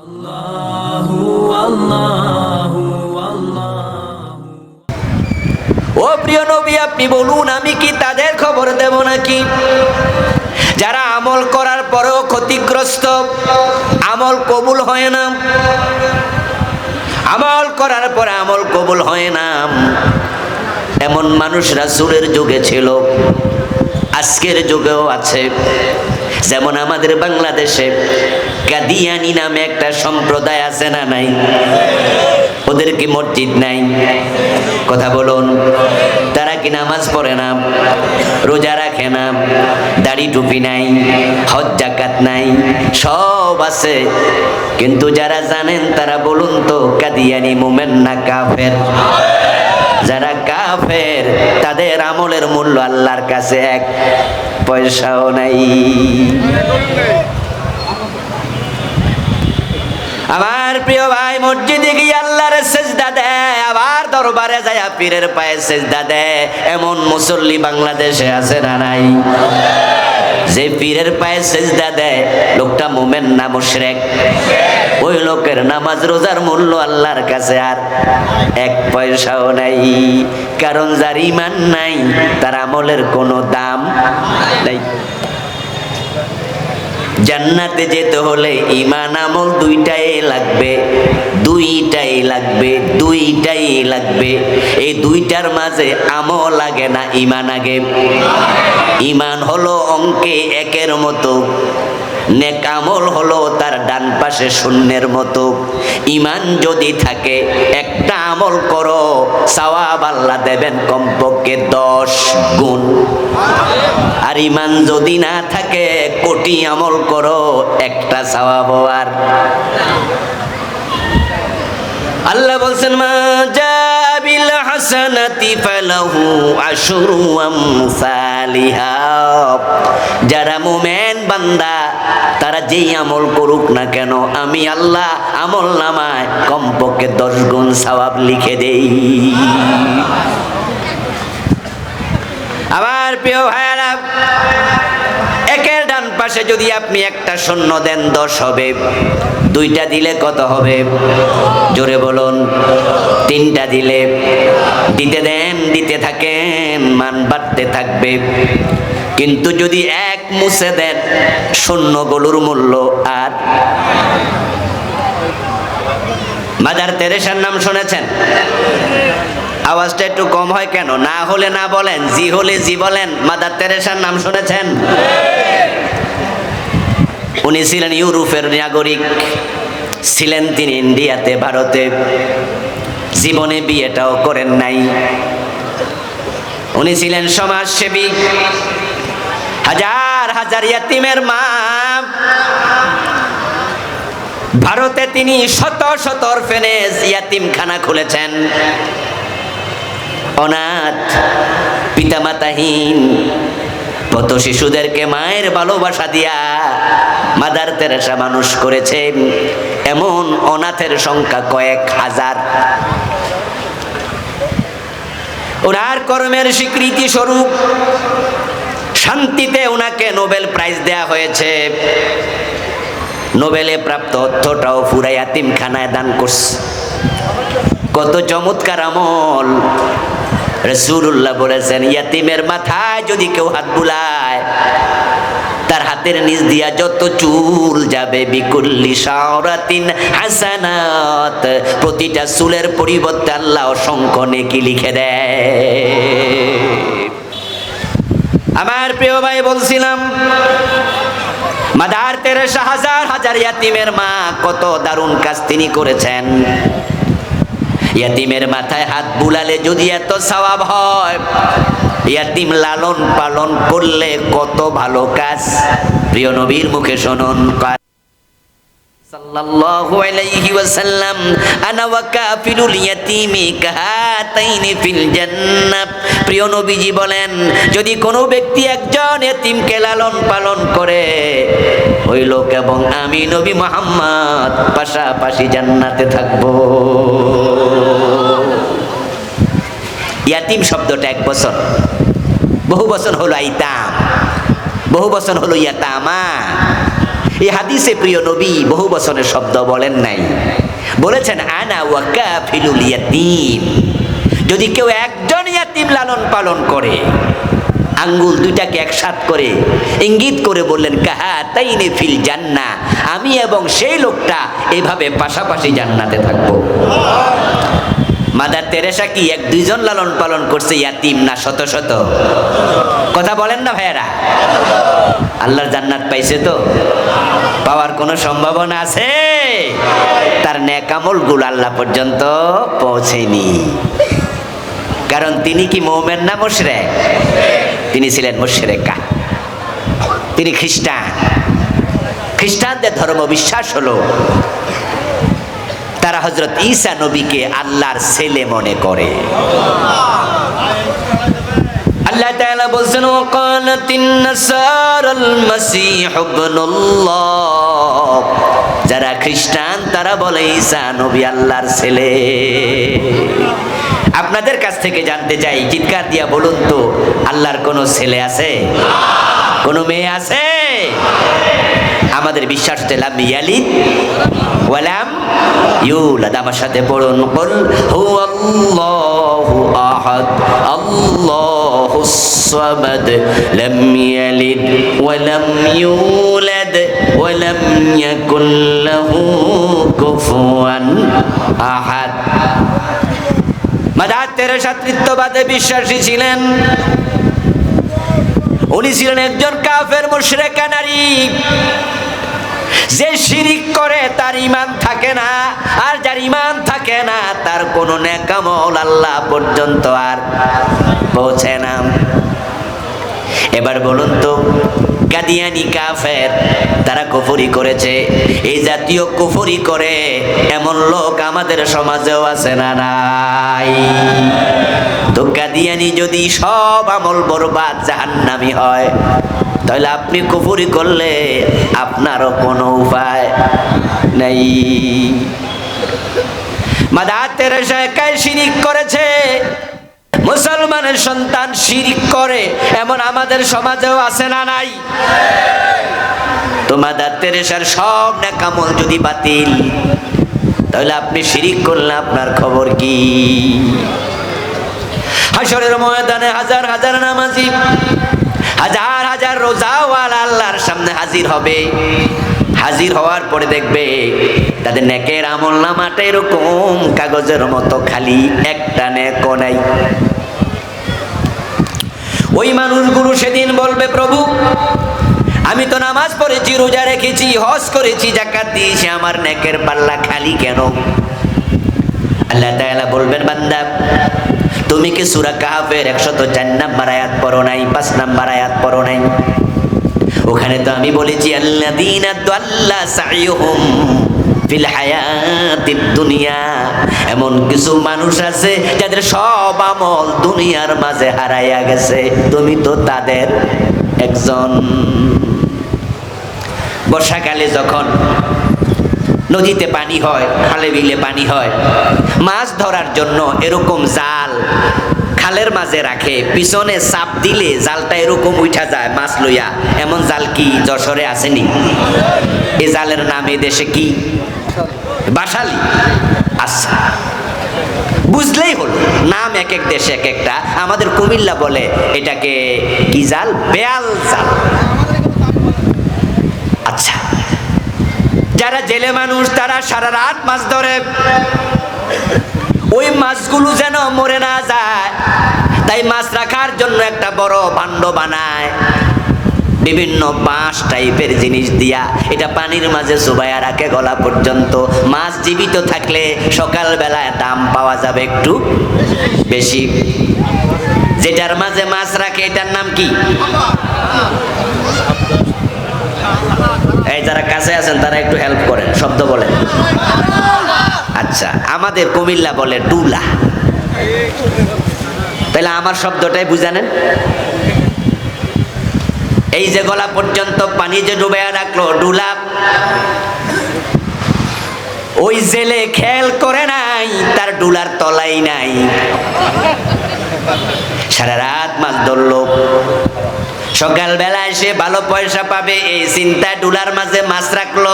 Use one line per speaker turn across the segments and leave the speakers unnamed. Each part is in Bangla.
ও প্রিয় নবী, আপনি বলুন, আমি কি তাদের খবর দেব নাকি? যারা আমল করার পরেও ক্ষতিগ্রস্ত, আমল কবুল হয় না। আমল করার পরে আমল কবুল হয় না। এমন মানুষ রাসূলের যুগে ছিল, আজকের যুগেও আছে। যেমন আমাদের বাংলাদেশে কাদিয়ানি নামে একটা সম্প্রদায় আছে না নাই? ওদের কি মসজিদ নাই? কথা বলুন। তারা কি নামাজ পড়ে না? রোজা রাখে না? দাড়ি টুপি নাই? হজ জাকাত নাই? সব আছে। কিন্তু যারা জানেন তারা বলুন তো কাদিয়ানি মুমেন না কাফের? যারা কাফের তাদের আমলের মূল্য আল্লাহর কাছে এক পয়সাও নাই। আমার প্রিয় ভাই, মসজিদে গিয়ে আল্লাহর সেজদা দেয়, আবার দরবারে যায় পীরের পায়ে সেজদা দেয়, এমন মুসল্লি বাংলাদেশে আছে না নাই? যে পীরের পায়ে সেজদা দেয়, লোকটা মোমেন না মুশরেক? ওই লোকের নামাজ রোজার মূল্য আল্লাহর কাছে আর এক পয়সাও নাই। কারণ যার ইমান নাই, তার আমলের কোনো দাম নাই। জান্নাতে যেতে হলে ইমান আমল দুইটাই লাগবে দুইটাই লাগবে দুইটাই লাগবে। এই দুইটার মাঝে আমল লাগে না ইমান আগে? ইমান হলো অঙ্কে একের মতো। নেক আমল হলো তার ডান পাশে শূন্যের মতো। ইমান যদি থাকে, একটা আমল করো, সওয়াব আল্লাহ দেবেন কমপক্ষে দশ গুণ। আর ইমান যদি না থাকে, কোটি আমল করো, একটা সওয়াব আর। আল্লাহ বলছেন, মা জাবিল হাসানাতি ফালাহু আশরু আমসালিহা যারা মুমেন বান্দা যেই আমল করুক না কেন, আমি আল্লাহ আমল নামায় কমপক্ষে দশ গুণ সওয়াব লিখে দেই। আমার প্রিয় ভাইয়ারা, একের ডান পাশে যদি আপনি একটা শূন্য দেন, দশ হবে। দুইটা দিলে কত হবে? জোরে বলুন। তিনটা দিলে দিতে দেন, দিতে থাকেন, মান বাড়তে থাকবে। কিন্তু যদি এক মুছে দেন শূন্য গলুর মূল্য আর মাদার তেরেসার নাম শুনেছেন? আওয়াজটা একটু কম হয় কেন? না হলে না বলেন, জি হলে জি বলেন মাদার তেরেসার নাম শুনেছেন? উনি ছিলেন ইউরোপের নাগরিক, ছিলেন তিনি ইন্ডিয়াতে, ভারতে। জীবনে বিয়েটাও করেন নাই। উনি ছিলেন সমাজসেবী। হাজার হাজার ইয়াতিমের মা। ভারতে তিনি শত শত অরফেনেজ ইয়াতিমখানা খুলেছেন। অনাথ, পিতামাতাহীন কত শিশুদেরকে মায়ের ভালোবাসা দিয়া মাদার তেরেসা মানুষ করেছেন এমন অনাথের সংখ্যা কয়েক হাজার। ওনার কর্মের স্বীকৃতি স্বরূপ শান্তিতে ওনাকে নোবেল প্রাইজ দেয়া হয়েছে। নোবেলে প্রাপ্ত অর্থটাও পুরাই খানায় দান করছে। কত চমৎকার আমল। রসুল্লাহ বলেছেন, ইয়াতিমের মাথায় যদি কেউ হাত বুলায়, তার হাতের নিচ দিয়া যত চুল যাবে, বিকুল্লি সাওরাতিন হাসানাত। প্রতিটা চুলের পরিবর্তে আল্লাহ অসংখ্য নেকি লিখে দেয়। আমার প্রিয় ভাই বলছিলাম, মাদার তেরেসা হাজার হাজার ইয়াতিমের মা কত দারুণ কাজ তিনি করেছেন। ইয়াতিমের মাথায় হাত বুলালে যদি এত সওয়াব হয়, ইয়াতিম লালন পালন করলে কত ভালো কাজ। প্রিয় নবীর মুখে শুনুন সাল্লাল্লাহু আলাইহি ওয়াসাল্লাম, আনা ওয়া কাফিলুল ইয়াতীমি কাহাতাইনি ফিল জান্নাহ। প্রিয় নবীজি বলেন, যদি কোনো ব্যক্তি একজন এতিমকে লালন পালন করে, ওই লোক এবং আমি নবী মোহাম্মদ পাশাপাশি জান্নাতে থাকব। ইয়াতিম শব্দটা এক বছর। বহু বছর হলো আইতাম, বহু বছর হলো ইয়াতামা। এই হাদিসে প্রিয় নবী বহু বছরের শব্দ বলেন নাই। বলেছেন, আনা ওয়াকা ফিলুল ইয়াতিম। যদি কেউ একজন ইয়াতিম লালন পালন করে, আঙ্গুল দুইটাকে একসাথ করে ইঙ্গিত করে বললেন কাহা তাইনে ফিল জান্না। আমি এবং সেই লোকটা এভাবে পাশাপাশি জান্নাতে থাকব। মাদার তেরেসা কি এক দুইজন লালন পালন করছে ইয়াতিম না শত শত? কথা বলেন না ভাইয়েরা। আল্লাহর জান্নাত পাইছে তো? পাওয়ার কোনো সম্ভাবনা আছে? তার ন্যাকামল গুল আল্লাহ পর্যন্ত পৌঁছেনি। কারণ তিনি কি মৌমেন না মুশরেক? তিনি ছিলেন মুশরেকা। তিনি খ্রিস্টান। খ্রিস্টানদের ধর্ম বিশ্বাস হলো, তারা হজরত ঈসা নবীকে আল্লাহর ছেলে মনে করে। আল্লাহ তাআলা বলছেন নাসারাল ইবনুল্লাহ। যারা খ্রিস্টান, তারা বলে, ঈসা নবী আল্লাহর ছেলে। আপনাদের কাছ থেকে জানতে চাই, চিৎকার দিয়া বলুন তো, আল্লাহর কোনো ছেলে আছে? কোনো মেয়ে আছে? আমাদের বিশ্বাস হচ্ছে, লাম ইয়ালিদ ওয়ালাম ইউলাদ। আমার সাথে পড়ুন, কুল হুয়াল্লাহু আহাদ আল্লাহুস সামাদ লাম ইয়ালিদ ওয়ালাম ইউলাদ ওয়ালাম ইয়াকুল লাহু কুফুয়ান আহাদ মাদার তেরেসা তৃত্ববাদে বিশ্বাসী ছিলেন। উনি ছিলেন একজন কাফের মুশরেকা নারী। যে শিরিক করে তার ইমান থাকে না, আর যার ইমান থাকে না, তার কোনো নেকামল আল্লাহ পর্যন্ত আর পৌঁছে না। এবার বলুন তো কাদিয়ানি কাফের, তারা কুফরি করেছে? এই জাতীয় কুফরি করে এমন লোক আমাদের সমাজেও আছে না নাই? তো কাদিয়ানি যদি সব আমল বরবাদ জাহান্নামি হয় তাহলে আপনি কুফরি করলে আপনারও কোনো উপায় নেই। মাদার তেরেসা একাই শিরিক করেছে, মুসলমানের সন্তান শিরিক করে, এমন আমাদের সমাজেও আছে না নাই? তো মাদার তেরেসার সব নেকামল যদি বাতিল, তাহলে আপনি শিরিক করলে আপনার খবর কি? হাসরের ময়দানে হাজার হাজার নামাজি হাজার হাজার রোজাওয়ালা আল্লাহর সামনে হাজির হবে। হাজির হওয়ার পরে দেখবে তাদের নেকের আমল নামাটা এরকম, কাগজের মতো খালি, একটা নেক নাই। ওই মানুষগুলো সেদিন বলবে, প্রভু, আমি তো নামাজ পড়েছি, রোজা রেখেছি, হজ করেছি জাকাত দিয়েছি, আমার নেকের পাল্লা খালি কেন? আল্লাহ তাআলা বলবেন, বান্দা তুমি কি সূরা কাহাফের 104 নাম্বার আয়াত পড়ো নাই 5 নাম্বার আয়াত পড়ো নাই। ওখানে তো আমি বলেছি ফিল হায়াতিদ দুনিয়া। এমন কিছু মানুষ আছে যাদের সব আমল দুনিয়ার মাঝে হারাইয়া গেছে। তুমি তো তাদের একজন। বর্ষাকালে যখন নদীতে পানি হয়, খালে বিলে পানি হয়। মাছ ধরার জন্য এরকম জাল খালের মাঝে রাখে, পিছনে চাপ দিলে জালটা এরকম উঠা যায় মাছ লইয়া। এমন জাল কি যশোরে আসেনি? এ জালের নাম এ দেশে কি? বাসালি। আচ্ছা। বুঝলেই হলো, নাম এক এক দেশে এক একটা। আমাদের কুমিল্লা বলে এটাকে কি জাল? বেয়াল জাল। যারা জেলে মানুষ, তারা সারা রাত মাছ ধরে। ওই মাছগুলো যেন মরে না যায়। তাই মাছ রাখার জন্য একটা বড় ভাণ্ড বানায়। বিভিন্ন বাঁশ টাইপের জিনিস দিয়া এটা পানির মাঝে চুবাইয়া রাখে গলা পর্যন্ত। মাছ জীবিত থাকলে সকালবেলায় দাম পাওয়া যাবে একটু বেশি। যেটার মাঝে মাছ রাখে, এটার নাম কি? এই যারা কাছে আছেন, তারা একটু হেল্প করেন, শব্দ বলেন। আচ্ছা আমাদের কুমিল্লা বলে ডুলা। তাহলে আমার শব্দটাই বুঝানেন? এই যে গলা পর্যন্ত পানি যে ডুবে রাখল, ডুলা। ওই জেলে খেল করে নাই, তার ডুলার তলাই নাই। সারা রাত মাছ ধরলো। সকালবেলা এসে ভালো পয়সা পাবে, এই চিন্তা ডুলার মাঝে মাছ রাখল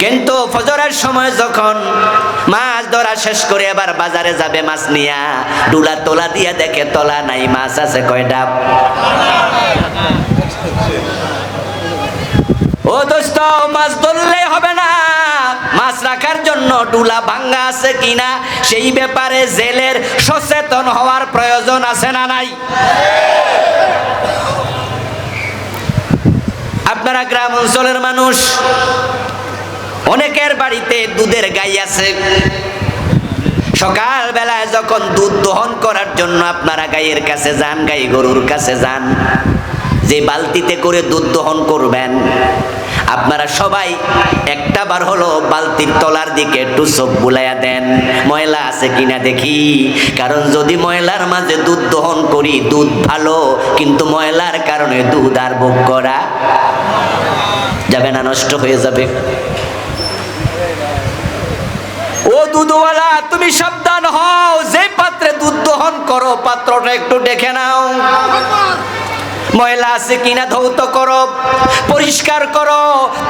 কিন্তু ফজরের সময় যখন মাছ ধরা শেষ করে আবার বাজারে যাবে মাছ নিয়া ডুলা তোলা দিয়ে দেখে তোলা নাই, মাছ আছে কয়টা? ও দোস্ত, মাছ ধরলে হবে না। মাছ রাখার জন্য ডুলা ভাঙ্গা আছে কিনা, সেই ব্যাপারে জেলের সচেতন হওয়ার প্রয়োজন আছে না নাই? আপনারা গ্রাম অঞ্চলের মানুষ, অনেকের বাড়িতে দুধের গাই আছে। সকাল বেলায় যখন দুধ দহন করার জন্য আপনারা গাইয়ের কাছে যান, গাই গরুর কাছে যান, যে বালতিতে করে দুধ দহন করবেন, আপনারা সবাই একটা বার হলো বালতির তলার দিকে একটু চোখ বুলাইয়া দেন, ময়লা আছে কিনা দেখি। কারণ যদি ময়লার মাঝে দুধ দহন করি, দুধ ভালো, কিন্তু ময়লার কারণে দুধ আর ভোগ করা যাবে না, নষ্ট হয়ে যাবে। ও দুধওয়ালা, তুমি সাবধান হও, যে পাত্রে দুধ দহন করো, পাত্রটা একটু দেখে নাও। ময়লা আছে কিনা ধৌত করো, পরিষ্কার করো,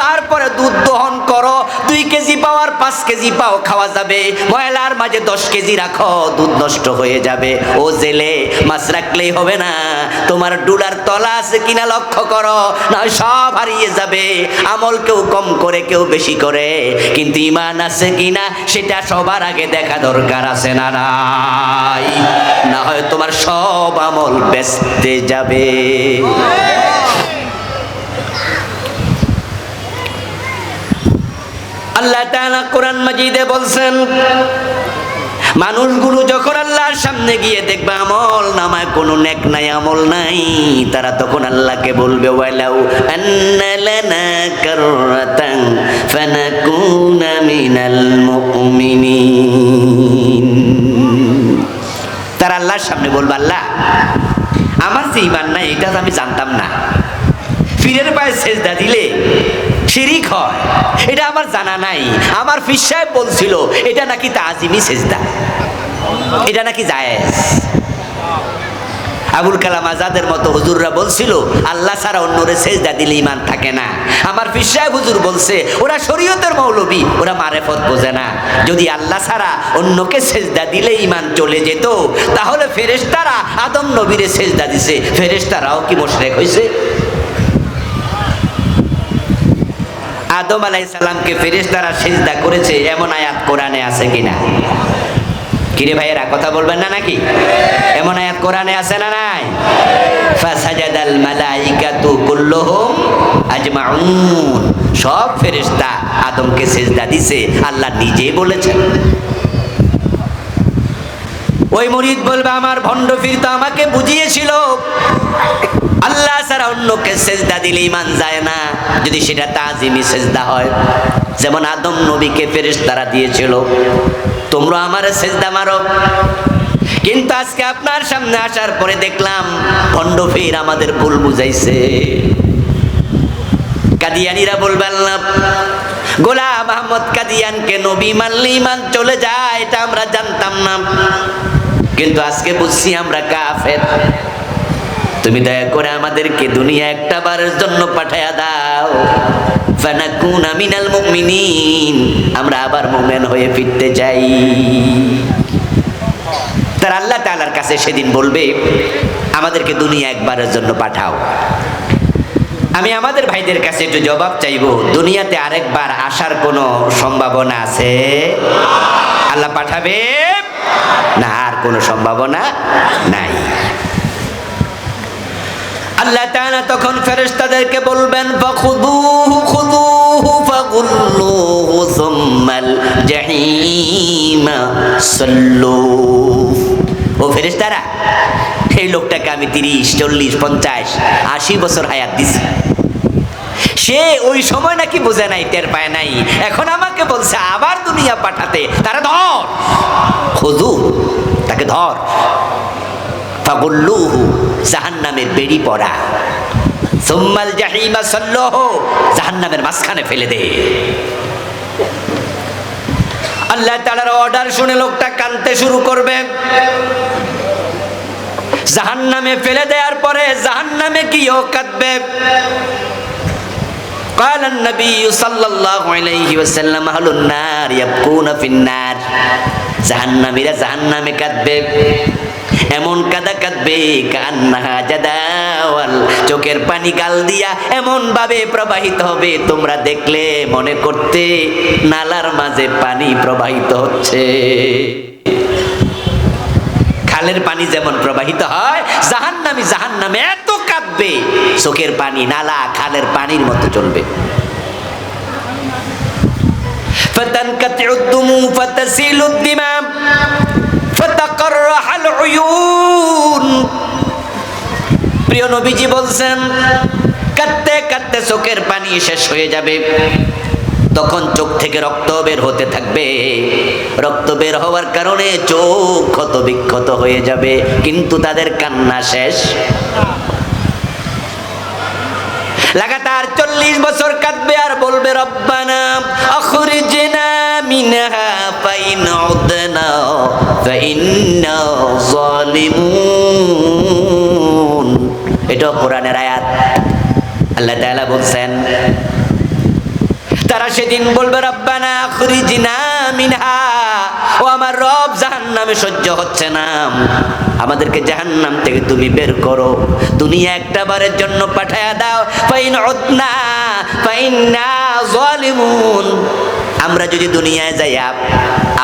তারপরে দুধ দহন করো। দুই কেজি পাওয়ার পাঁচ কেজি পাও খাওয়া যাবে। ময়লার মাঝে দশ কেজি রাখো, দুধ নষ্ট হয়ে যাবে। ও জেলে মাছ রাখলেই হবে না। তোমার ডুলার তলা আছে কিনা লক্ষ্য করো না সব হারিয়ে যাবে। আমল কেউ কম করে, কেউ বেশি করে। কিন্তু ইমান আছে কিনা, সেটা সবার আগে দেখা দরকার আছে না না হয় তোমার সব আমল বেচতে যাবে। আল্লাহ তাআলা কোরআন মাজিদে বলছেন, মানুষগুলো যখন আল্লাহর সামনে গিয়ে দেখবে আমল নামায়, কোনো নেক নাই, আমল নাই, তারা তখন আল্লাহকে বলবে, ওয়ালাউ আন্না লানা কাররাতান ফানাকুনা মিনাল মুমিনিন। তারা আল্লাহর সামনে বলবে, আল্লাহ যে ইমান নাই এটা আমি জানতাম না। পীরের পায়ে সেজদা দিলে শিরিক হয়। এটা আমার জানা নাই। আমার ফির সাহেব বলছিল, এটা নাকি তাজিমি সেজদা। এটা নাকি জায়েজ। আবুল কালাম আজাদের মতো হুজুররা বলছিল, আল্লাহ ছাড়া অন্যরে সেজদা দিলে ইমান থাকে না। আমার সাহেব হুজুর বলছে, ওরা শরীয়তের মৌলবী, ওরা মারেফত বোঝে না। যদি আল্লাহ ছাড়া অন্যকে সেজদা দিলে ইমান চলে যেত, তাহলে ফেরেশতারা আদম নবীরে সেজদা দিছে। ফেরেশতারাও কি মোশরেক হয়েছে আদম আলাইসাল্লামকে ফেরেশতারা সেজদা করেছে, এমন আয়াত কোরআনে আছে কিনা? কিরে ভাইয়েরা, কথা বলবেন না নাকি? এমন আয়াত কোরআনে আছে না নাই? ফাসাজাদাল মালাইকাতু কুল্লুহুম আজমাউন। সব ফেরেশতা আদমকে সেজদা দিছে, আল্লাহ নিজেই বলেছেন। ওই মুরিদ বলবে, আমার ভণ্ড ফির তো আমাকে বুঝিয়েছিল। আল্লাহ ছাড়া অন্যকে সেজদা দিলে ইমান যায় না। যদি সেটা তাজিমি সেজদা হয় যেমন আদম নবীকে ফেরেশতারা দিয়েছিল, তোমরা আমার সেজদা মারো। কিন্তু আজকে আপনার সামনে আসার পরে দেখলাম ভণ্ড ফির আমাদের ভুল বুঝাইছে। কাদিয়ানিরা বলবে, আল্লাহ, গোলাম আহমদ কাদিয়ানকে নবী মানলে ইমান চলে যায়, এটা আমরা জানতাম না। কিন্তু আজকে বুঝছি আমরা কাফের। তুমি দয়া করে আমাদেরকে দুনিয়া একটা বারের জন্য পাঠায়া দাও। ফানাকুনা মিনাল মুমিনিন। আমরা আবার মুমিন হয়ে ফিরতে চাই তার আল্লাহ তাআলার কাছে সেদিন বলবে, আমাদেরকে দুনিয়া একবারের জন্য পাঠাও। আমি আমাদের ভাইদের কাছে একটু জবাব চাইব, দুনিয়াতে আরেকবার আসার কোনো সম্ভাবনা আছে? আল্লাহ পাঠাবে? না, আর কোনো সম্ভাবনা নাই। আল্লাহ তাআলা তখন ফেরেশতাদেরকে বলবেন, ফাখুদুহু, খুদুহু, ফাগুল্লুহু সুম্মাল জাহিমা, সাল্লু। ও ফেরেশতারা এই লোকটাকে আমি তিরিশ, চল্লিশ, পঞ্চাশ, আশি বছর হায়াত দিছি। সে ওই সময় নাকি বোঝে নাই, টের পায় নাই। এখন আমাকে বলছে, আবার দুনিয়া পাঠাতে, তারা ধর। খুদু, তাকে ধর। ফাগুল্লুহু জাহান্নামের বেড়ি পড়া সুম্মাল জাহিমা সল্লহ জাহান্নামের মাঝখানে ফেলে দে আল্লাহ তাআলার অর্ডার শুনে লোকটা কানতে শুরু করবে জাহান নামে ফেলে দেওয়ার পরে জাহান নামে কি ও কাঁদবে قال النبي صلى الله عليه وسلم أهل النار يبكون في النار জাহান্নামীরা জাহান্নামে কাঁদবে এমন কাদা কাঁদবে কান্নাহা জাদাওয়াল চোখের পানি গাল দিয়া এমন ভাবে প্রবাহিত হবে তোমরা দেখলে মনে করতে নালার মাঝে পানি প্রবাহিত হচ্ছে খালের পানি যেমন প্রবাহিত হয় জাহান্নামী জাহান্নামে এত কাঁদবে চোখের পানি নালা খালের পানির মতো চলবে فتنقطع الدموع فتسيل الدماء প্রিয় নবীজি বলছেন, কাঁদতে কাঁদতে চোখের পানি শেষ হয়ে যাবে। তখন চোখ থেকে রক্ত বের হতে থাকবে। রক্ত বের হওয়ার কারণে চোখ ক্ষত বিক্ষত হয়ে যাবে, কিন্তু তাদের কান্না শেষ। লাগাতার চল্লিশ বছর কাঁদবে আর বলবে, রব্বানা আখরিজনা মিনহা ফাইন উদনা এটা কোরআনের আয়াত। আল্লাহ তাআলা বলছেন, তারা সেদিন বলবে, রব্বানা আখরিজনা মিনহা, ও আমার রব, জাহান্নামে সহ্য হচ্ছে না। আমাদেরকে জাহান্নাম থেকে তুমি বের করো। দুনিয়া একটা বারের জন্য পাঠায়া দাও। ফাইন উদনা, ফাইন্না জালিমুন। আমরা যদি দুনিয়ায় যাই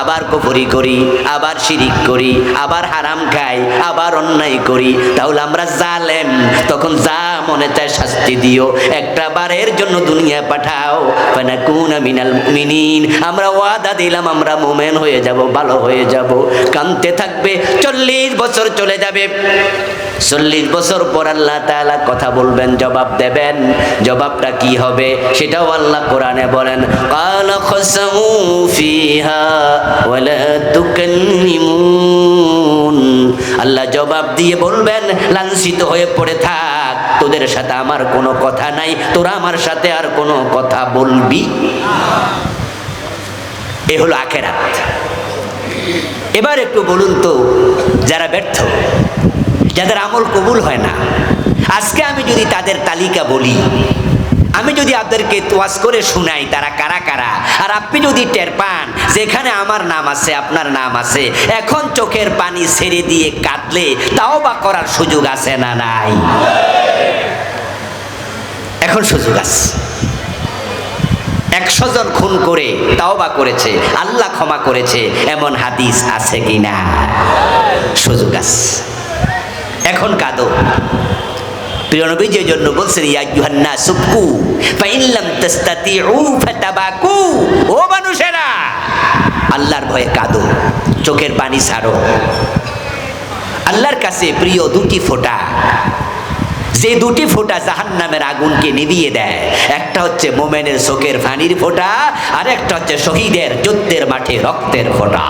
আবার কুফরি করি, আবার শিরিক করি, আবার হারাম খাই, আবার অন্যায় করি, তাহলে আমরা জালেম। তখন যা মনে চায় শাস্তি দিও। একটা বারের জন্য দুনিয়া পাঠাও। না কোন মিনাল মিনিন আমরা ওয়াদা দিলাম, আমরা মোমেন হয়ে যাব, ভালো হয়ে যাব। কানতে থাকবে, চল্লিশ বছর চলে যাবে। চল্লিশ বছর পর আল্লাহ তালা কথা বলবেন, জবাব দেবেন। জবাবটা কি হবে? সেটাও আল্লাহ কোরআনে বলেন, কাল خسئوا فيها ولا تكلمون আল্লাহ জবাব দিয়ে বলবেন লাঞ্ছিত হয়ে পড়ে থাক তোদের সাথে আমার কোনো কথা নাই তোরা আমার সাথে আর কোনো কথা বলবি এ হলো আখেরাত এবার একটু বলুন তো যারা ব্যর্থ যাদের আমল কবুল হয় না আজকে আমি যদি তাদের তালিকা বলি আমি যদি আপনাদেরকে তোয়াজ করে শুনাই, তারা কারা কারা? আর আপনি যদি টের পান, যেখানে আমার নাম আছে, আপনার নাম আছে, এখন চোখের পানি ছেড়ে দিয়ে কাঁদলে তাও বা করার সুযোগ আছে না নাই? এখন সুযোগ আছে। একশো জন খুন করে তাও বা করেছে, আল্লাহ ক্ষমা করেছে, এমন হাদিস আছে কিনা? সুযোগ আছে। এখন কাঁদো। প্রিয় যে জন্য বলছেন, ইয়া ইউহান্না সুবকু ফাইল্লাম তাস্তাতিউ, ফাতাবাকু। ও মানুষেরা, আল্লাহর ভয়ে কাঁদো, চোখের পানি ছাড়ো। আল্লাহর কাছে প্রিয় দুটি ফোঁটা। যে দুটি ফোঁটা জাহান্নামের আগুনকে নিভিয়ে দেয়, একটা হচ্ছে মোমেনের চোখের পানির ফোঁটা, আর একটা হচ্ছে শহীদের যুদ্ধের মাঠে রক্তের ফোঁটা।